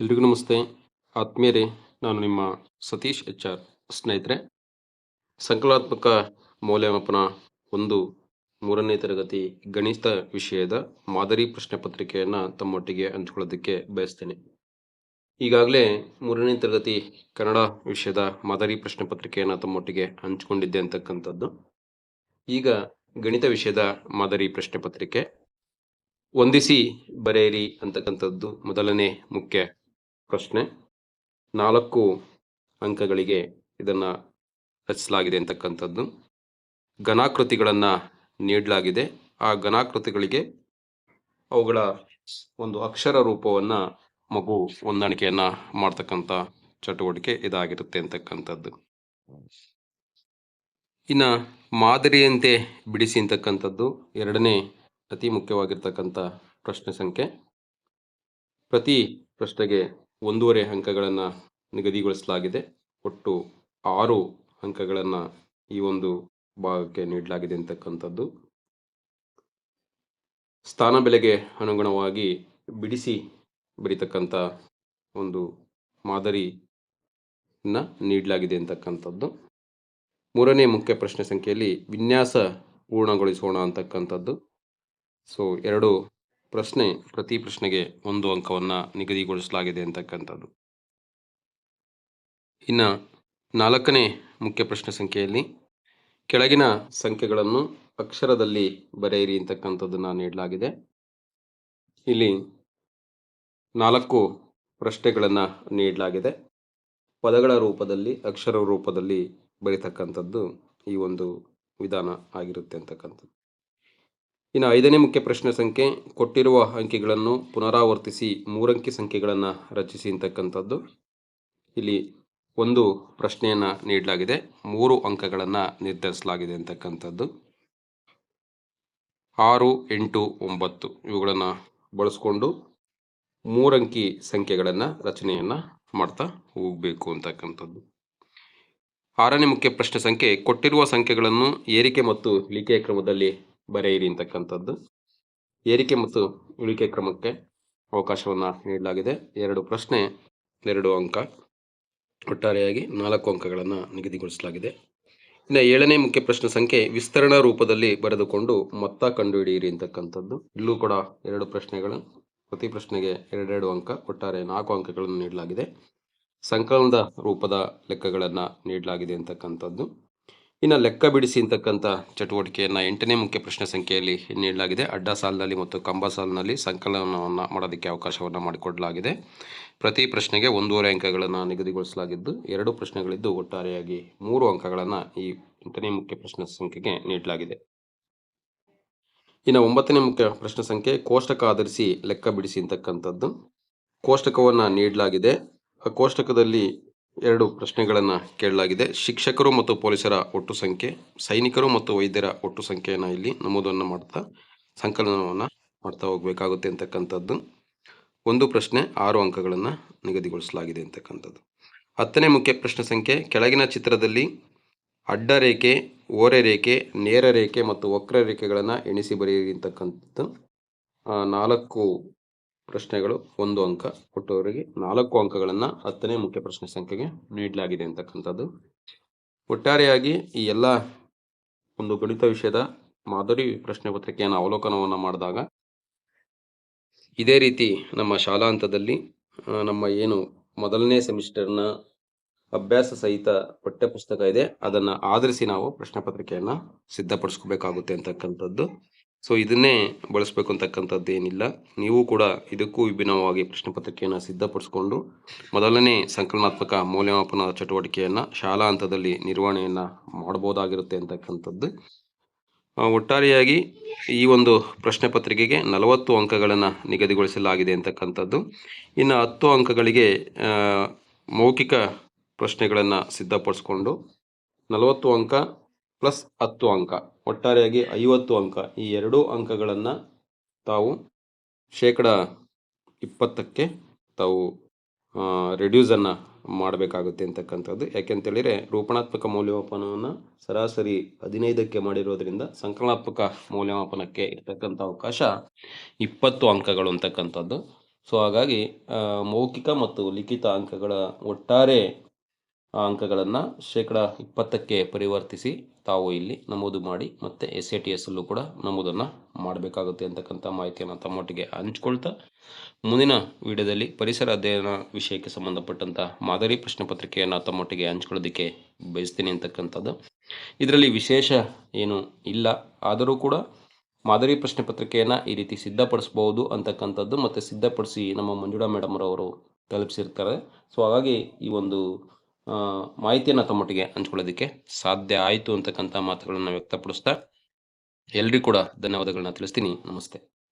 ಎಲ್ರಿಗೂ ನಮಸ್ತೆ. ಆತ್ಮೀಯರೇ, ನಾನು ನಿಮ್ಮ ಸತೀಶ್ ಎಚ್ ಆರ್ ಸ್ನೇಹಿತರೆ. ಸಂಕಲಾತ್ಮಕ ಮೌಲ್ಯಮಾಪನ ಒಂದು ಮೂರನೇ ತರಗತಿ ಗಣಿತ ವಿಷಯದ ಮಾದರಿ ಪ್ರಶ್ನೆ ಪತ್ರಿಕೆಯನ್ನು ತಮ್ಮೊಟ್ಟಿಗೆ ಹಂಚ್ಕೊಳ್ಳೋದಕ್ಕೆ ಬಯಸ್ತೇನೆ. ಈಗಾಗಲೇ ಮೂರನೇ ತರಗತಿ ಕನ್ನಡ ವಿಷಯದ ಮಾದರಿ ಪ್ರಶ್ನೆ ಪತ್ರಿಕೆಯನ್ನು ತಮ್ಮೊಟ್ಟಿಗೆ ಹಂಚಿಕೊಂಡಿದ್ದೆ ಅಂತಕ್ಕಂಥದ್ದು. ಈಗ ಗಣಿತ ವಿಷಯದ ಮಾದರಿ ಪ್ರಶ್ನೆ ಪತ್ರಿಕೆ. ಹೊಂದಿಸಿ ಬರೆಯಿರಿ ಅಂತಕ್ಕಂಥದ್ದು ಮೊದಲನೇ ಮುಖ್ಯ ಪ್ರಶ್ನೆ. ನಾಲ್ಕು ಅಂಕಗಳಿಗೆ ಇದನ್ನು ರಚಿಸಲಾಗಿದೆ ಅಂತಕ್ಕಂಥದ್ದು. ಘನಾಕೃತಿಗಳನ್ನು ನೀಡಲಾಗಿದೆ. ಆ ಘನಾಕೃತಿಗಳಿಗೆ ಅವುಗಳ ಒಂದು ಅಕ್ಷರ ರೂಪವನ್ನು ಮಗು ಹೊಂದಾಣಿಕೆಯನ್ನು ಮಾಡ್ತಕ್ಕಂಥ ಚಟುವಟಿಕೆ ಇದಾಗಿರುತ್ತೆ ಅಂತಕ್ಕಂಥದ್ದು. ಇನ್ನು ಮಾದರಿಯಂತೆ ಬಿಡಿಸಿ ಅಂತಕ್ಕಂಥದ್ದು ಎರಡನೇ ಅತಿ ಮುಖ್ಯವಾಗಿರ್ತಕ್ಕಂಥ ಪ್ರಶ್ನೆ ಸಂಖ್ಯೆ. ಪ್ರತಿ ಪ್ರಶ್ನೆಗೆ ಒಂದೂವರೆ ಅಂಕಗಳನ್ನು ನಿಗದಿಗೊಳಿಸಲಾಗಿದೆ. ಒಟ್ಟು ಆರು ಅಂಕಗಳನ್ನು ಈ ಒಂದು ಭಾಗಕ್ಕೆ ನೀಡಲಾಗಿದೆ ಅಂತಕ್ಕಂಥದ್ದು. ಸ್ಥಾನ ಬೆಲೆಗೆ ಅನುಗುಣವಾಗಿ ಬಿಡಿಸಿ ಬರೀತಕ್ಕಂಥ ಒಂದು ಮಾದರಿನ ನೀಡಲಾಗಿದೆ ಅಂತಕ್ಕಂಥದ್ದು. ಮೂರನೇ ಮುಖ್ಯ ಪ್ರಶ್ನೆ ಸಂಖ್ಯೆಯಲ್ಲಿ ವಿನ್ಯಾಸ ಪೂರ್ಣಗೊಳಿಸೋಣ ಅಂತಕ್ಕಂಥದ್ದು. ಸೊ, ಎರಡು ಪ್ರಶ್ನೆ, ಪ್ರತಿ ಪ್ರಶ್ನೆಗೆ ಒಂದು ಅಂಕವನ್ನು ನಿಗದಿಗೊಳಿಸಲಾಗಿದೆ ಅಂತಕ್ಕಂಥದ್ದು. ಇನ್ನು ನಾಲ್ಕನೇ ಮುಖ್ಯ ಪ್ರಶ್ನೆ ಸಂಖ್ಯೆಯಲ್ಲಿ ಕೆಳಗಿನ ಸಂಖ್ಯೆಗಳನ್ನು ಅಕ್ಷರದಲ್ಲಿ ಬರೆಯಿರಿ ಅಂತಕ್ಕಂಥದ್ದನ್ನು ನೀಡಲಾಗಿದೆ. ಇಲ್ಲಿ ನಾಲ್ಕು ಪ್ರಶ್ನೆಗಳನ್ನು ನೀಡಲಾಗಿದೆ. ಪದಗಳ ರೂಪದಲ್ಲಿ, ಅಕ್ಷರ ರೂಪದಲ್ಲಿ ಬರೀತಕ್ಕಂಥದ್ದು ಈ ಒಂದು ವಿಧಾನ ಆಗಿರುತ್ತೆ ಅಂತಕ್ಕಂಥದ್ದು. ಇನ್ನು ಐದನೇ ಮುಖ್ಯ ಪ್ರಶ್ನೆ ಸಂಖ್ಯೆ, ಕೊಟ್ಟಿರುವ ಅಂಕಿಗಳನ್ನು ಪುನರಾವರ್ತಿಸಿ, ಮೂರಂಕಿ ಸಂಖ್ಯೆಗಳನ್ನು ರಚಿಸಿ ಅಂತಕ್ಕಂಥದ್ದು. ಇಲ್ಲಿ ಒಂದು ಪ್ರಶ್ನೆಯನ್ನು ನೀಡಲಾಗಿದೆ. ಮೂರು ಅಂಕಗಳನ್ನು ನಿರ್ಧರಿಸಲಾಗಿದೆ ಅಂತಕ್ಕಂಥದ್ದು. ಆರು, ಎಂಟು, ಒಂಬತ್ತು ಇವುಗಳನ್ನು ಬಳಸ್ಕೊಂಡು ಮೂರಂಕಿ ಸಂಖ್ಯೆಗಳನ್ನು ರಚನೆಯನ್ನು ಮಾಡ್ತಾ ಹೋಗಬೇಕು ಅಂತಕ್ಕಂಥದ್ದು. ಆರನೇ ಮುಖ್ಯ ಪ್ರಶ್ನೆ ಸಂಖ್ಯೆ, ಕೊಟ್ಟಿರುವ ಸಂಖ್ಯೆಗಳನ್ನು ಏರಿಕೆ ಮತ್ತು ಇಳಿಕೆಯ ಕ್ರಮದಲ್ಲಿ ಬರೆಯಿರಿ ಅಂತಕ್ಕಂಥದ್ದು. ಏರಿಕೆ ಮತ್ತು ಇಳಿಕೆ ಕ್ರಮಕ್ಕೆ ಅವಕಾಶವನ್ನು ನೀಡಲಾಗಿದೆ. ಎರಡು ಪ್ರಶ್ನೆ, ಎರಡು ಅಂಕ. ಒಟ್ಟಾರೆಯಾಗಿ ನಾಲ್ಕು ಅಂಕಗಳನ್ನು ನಿಗದಿಗೊಳಿಸಲಾಗಿದೆ. ಇನ್ನು ಏಳನೇ ಮುಖ್ಯ ಪ್ರಶ್ನೆ ಸಂಖ್ಯೆ, ವಿಸ್ತರಣಾ ರೂಪದಲ್ಲಿ ಬರೆದುಕೊಂಡು ಮೊತ್ತ ಕಂಡುಹಿಡಿಯಿರಿ ಅಂತಕ್ಕಂಥದ್ದು. ಇಲ್ಲೂ ಕೂಡ ಎರಡು ಪ್ರಶ್ನೆಗಳು, ಪ್ರತಿ ಪ್ರಶ್ನೆಗೆ ಎರಡೆರಡು ಅಂಕ, ಒಟ್ಟಾರೆ ನಾಲ್ಕು ಅಂಕಗಳನ್ನು ನೀಡಲಾಗಿದೆ. ಸಂಕಲನದ ರೂಪದ ಲೆಕ್ಕಗಳನ್ನು ನೀಡಲಾಗಿದೆ ಅಂತಕ್ಕಂಥದ್ದು. ಇನ್ನು ಲೆಕ್ಕ ಬಿಡಿಸಿ ಅಂತಕ್ಕಂಥ ಚಟುವಟಿಕೆಯನ್ನು ಎಂಟನೇ ಮುಖ್ಯ ಪ್ರಶ್ನೆ ಸಂಖ್ಯೆಯಲ್ಲಿ ನೀಡಲಾಗಿದೆ. ಅಡ್ಡ ಸಾಲಿನಲ್ಲಿ ಮತ್ತು ಕಂಬ ಸಾಲಿನಲ್ಲಿ ಸಂಕಲನವನ್ನು ಮಾಡೋದಕ್ಕೆ ಅವಕಾಶವನ್ನು ಮಾಡಿಕೊಡಲಾಗಿದೆ. ಪ್ರತಿ ಪ್ರಶ್ನೆಗೆ ಒಂದೂವರೆ ಅಂಕಗಳನ್ನು ನಿಗದಿಗೊಳಿಸಲಾಗಿದ್ದು, ಎರಡು ಪ್ರಶ್ನೆಗಳಿದ್ದು ಒಟ್ಟಾರೆಯಾಗಿ ಮೂರು ಅಂಕಗಳನ್ನು ಈ ಎಂಟನೇ ಮುಖ್ಯ ಪ್ರಶ್ನೆ ಸಂಖ್ಯೆಗೆ ನೀಡಲಾಗಿದೆ. ಇನ್ನು ಒಂಬತ್ತನೇ ಮುಖ್ಯ ಪ್ರಶ್ನೆ ಸಂಖ್ಯೆ, ಕೋಷ್ಟಕ ಆಧರಿಸಿ ಲೆಕ್ಕ ಬಿಡಿಸಿ ಅಂತಕ್ಕಂಥದ್ದು. ಕೋಷ್ಟಕವನ್ನು ನೀಡಲಾಗಿದೆ. ಆ ಕೋಷ್ಟಕದಲ್ಲಿ ಎರಡು ಪ್ರಶ್ನೆಗಳನ್ನು ಕೇಳಲಾಗಿದೆ. ಶಿಕ್ಷಕರು ಮತ್ತು ಪೊಲೀಸರ ಒಟ್ಟು ಸಂಖ್ಯೆ, ಸೈನಿಕರು ಮತ್ತು ವೈದ್ಯರ ಒಟ್ಟು ಸಂಖ್ಯೆಯನ್ನು ಇಲ್ಲಿ ನಮೂದನ್ನು ಮಾಡ್ತಾ, ಸಂಕಲನವನ್ನು ಮಾಡ್ತಾ ಹೋಗಬೇಕಾಗುತ್ತೆ ಅಂತಕ್ಕಂಥದ್ದು. ಒಂದು ಪ್ರಶ್ನೆ, ಆರು ಅಂಕಗಳನ್ನು ನಿಗದಿಗೊಳಿಸಲಾಗಿದೆ ಅಂತಕ್ಕಂಥದ್ದು. ಹತ್ತನೇ ಮುಖ್ಯ ಪ್ರಶ್ನೆ ಸಂಖ್ಯೆ, ಕೆಳಗಿನ ಚಿತ್ರದಲ್ಲಿ ಅಡ್ಡ ರೇಖೆ, ಓರೆ ರೇಖೆ, ನೇರ ರೇಖೆ ಮತ್ತು ವಕ್ರ ರೇಖೆಗಳನ್ನು ಎಣಿಸಿ ಬರೆಯಿರಿ ಅಂತಕ್ಕಂಥದ್ದು. ನಾಲ್ಕು ಪ್ರಶ್ನೆಗಳು ಒಂದು ಅಂಕ. ಕೊಟ್ಟವರಿಗೆ ನಾಲ್ಕು ಅಂಕಗಳನ್ನು ಹತ್ತನೇ ಮುಖ್ಯ ಪ್ರಶ್ನೆ ಸಂಖ್ಯೆಗೆ ನೀಡಲಾಗಿದೆ ಅಂತಕ್ಕಂಥದ್ದು. ಒಟ್ಟಾರೆಯಾಗಿ ಈ ಎಲ್ಲ ಒಂದು ಗಣಿತ ವಿಷಯದ ಮಾದರಿ ಪ್ರಶ್ನೆ ಪತ್ರಿಕೆಯನ್ನು ಅವಲೋಕನವನ್ನು ಮಾಡಿದಾಗ ಇದೇ ರೀತಿ ನಮ್ಮ ಶಾಲಾ ಹಂತದಲ್ಲಿ ನಮ್ಮ ಏನು ಮೊದಲನೇ ಸೆಮಿಸ್ಟರ್ನ ಅಭ್ಯಾಸ ಸಹಿತ ಪಠ್ಯಪುಸ್ತಕ ಇದೆ. ಅದನ್ನು ಆಧರಿಸಿ ನಾವು ಪ್ರಶ್ನೆ ಪತ್ರಿಕೆಯನ್ನು ಸಿದ್ಧಪಡಿಸ್ಕೋಬೇಕಾಗುತ್ತೆ ಅಂತಕ್ಕಂಥದ್ದು. ಸೊ ಇದನ್ನೇ ಬಳಸಬೇಕು ಅಂತಕ್ಕಂಥದ್ದು ಏನಿಲ್ಲ. ನೀವು ಕೂಡ ಇದಕ್ಕೂ ವಿಭಿನ್ನವಾಗಿ ಪ್ರಶ್ನೆ ಪತ್ರಿಕೆಯನ್ನು ಸಿದ್ಧಪಡಿಸಿಕೊಂಡು ಮೊದಲನೇ ಸಂಕಲನಾತ್ಮಕ ಮೌಲ್ಯಮಾಪನ ಚಟುವಟಿಕೆಯನ್ನು ಶಾಲಾ ಹಂತದಲ್ಲಿ ನಿರ್ವಹಣೆಯನ್ನು ಮಾಡ್ಬೋದಾಗಿರುತ್ತೆ ಅಂತಕ್ಕಂಥದ್ದು. ಒಟ್ಟಾರೆಯಾಗಿ ಈ ಒಂದು ಪ್ರಶ್ನೆ ಪತ್ರಿಕೆಗೆ ನಲವತ್ತು ಅಂಕಗಳನ್ನು ನಿಗದಿಗೊಳಿಸಲಾಗಿದೆ ಅಂತಕ್ಕಂಥದ್ದು. ಇನ್ನು ಹತ್ತು ಅಂಕಗಳಿಗೆ ಮೌಖಿಕ ಪ್ರಶ್ನೆಗಳನ್ನು ಸಿದ್ಧಪಡಿಸ್ಕೊಂಡು ನಲವತ್ತು ಅಂಕ ಪ್ಲಸ್ ಹತ್ತು ಅಂಕ ಒಟ್ಟಾರೆಯಾಗಿ ಐವತ್ತು ಅಂಕ. ಈ ಎರಡೂ ಅಂಕಗಳನ್ನು ತಾವು ಶೇಕಡ ಇಪ್ಪತ್ತಕ್ಕೆ ತಾವು ರೆಡ್ಯೂಸನ್ನು ಮಾಡಬೇಕಾಗುತ್ತೆ ಅಂತಕ್ಕಂಥದ್ದು. ಯಾಕೆಂತೇಳಿದರೆ ರೂಪಣಾತ್ಮಕ ಮೌಲ್ಯಮಾಪನವನ್ನು ಸರಾಸರಿ ಹದಿನೈದಕ್ಕೆ ಮಾಡಿರೋದ್ರಿಂದ ಸಂಕಲನಾತ್ಮಕ ಮೌಲ್ಯಮಾಪನಕ್ಕೆ ಇರ್ತಕ್ಕಂಥ ಅವಕಾಶ ಇಪ್ಪತ್ತು ಅಂಕಗಳು ಅಂತಕ್ಕಂಥದ್ದು. ಸೊ ಹಾಗಾಗಿ ಮೌಖಿಕ ಮತ್ತು ಲಿಖಿತ ಅಂಕಗಳ ಒಟ್ಟಾರೆ ಅಂಕಗಳನ್ನು ಶೇಕಡ ಇಪ್ಪತ್ತಕ್ಕೆ ಪರಿವರ್ತಿಸಿ ತಾವು ಇಲ್ಲಿ ನಮೂದು ಮಾಡಿ ಮತ್ತು ಎಸ್ ಎ ಟಿ ಎಸ್ ಅಲ್ಲೂ ಕೂಡ ನಮೂದನ್ನು ಮಾಡಬೇಕಾಗುತ್ತೆ ಅಂತಕ್ಕಂಥ ಮಾಹಿತಿಯನ್ನು ತಮ್ಮೊಟ್ಟಿಗೆ ಹಂಚ್ಕೊಳ್ತಾ ಮುಂದಿನ ವಿಡಿಯೋದಲ್ಲಿ ಪರಿಸರ ಅಧ್ಯಯನ ವಿಷಯಕ್ಕೆ ಸಂಬಂಧಪಟ್ಟಂಥ ಮಾದರಿ ಪ್ರಶ್ನೆ ಪತ್ರಿಕೆಯನ್ನು ತಮ್ಮೊಟ್ಟಿಗೆ ಹಂಚ್ಕೊಳ್ಳೋದಕ್ಕೆ ಬಯಸ್ತೀನಿ ಅಂತಕ್ಕಂಥದ್ದು. ಇದರಲ್ಲಿ ವಿಶೇಷ ಏನು ಇಲ್ಲ. ಆದರೂ ಕೂಡ ಮಾದರಿ ಪ್ರಶ್ನೆ ಪತ್ರಿಕೆಯನ್ನು ಈ ರೀತಿ ಸಿದ್ಧಪಡಿಸ್ಬೋದು ಅಂತಕ್ಕಂಥದ್ದು ಮತ್ತು ಸಿದ್ಧಪಡಿಸಿ ನಮ್ಮ ಮಂಜುಳಾ ಮೇಡಮ್ ಅವರು ತಲುಪಿಸಿರ್ತಾರೆ. ಸೊ ಹಾಗಾಗಿ ಈ ಒಂದು ಮಾಹಿತಿಯನ್ನು ತಮ್ಮೊಟ್ಟಿಗೆ ಹಂಚ್ಕೊಳ್ಳೋದಕ್ಕೆ ಸಾಧ್ಯ ಆಯಿತು ಅಂತಕ್ಕಂಥ ಮಾತುಗಳನ್ನು ವ್ಯಕ್ತಪಡಿಸ್ತಾ ಎಲ್ರಿಗೂ ಕೂಡ ಧನ್ಯವಾದಗಳನ್ನ ತಿಳಿಸ್ತೀನಿ. ನಮಸ್ತೆ.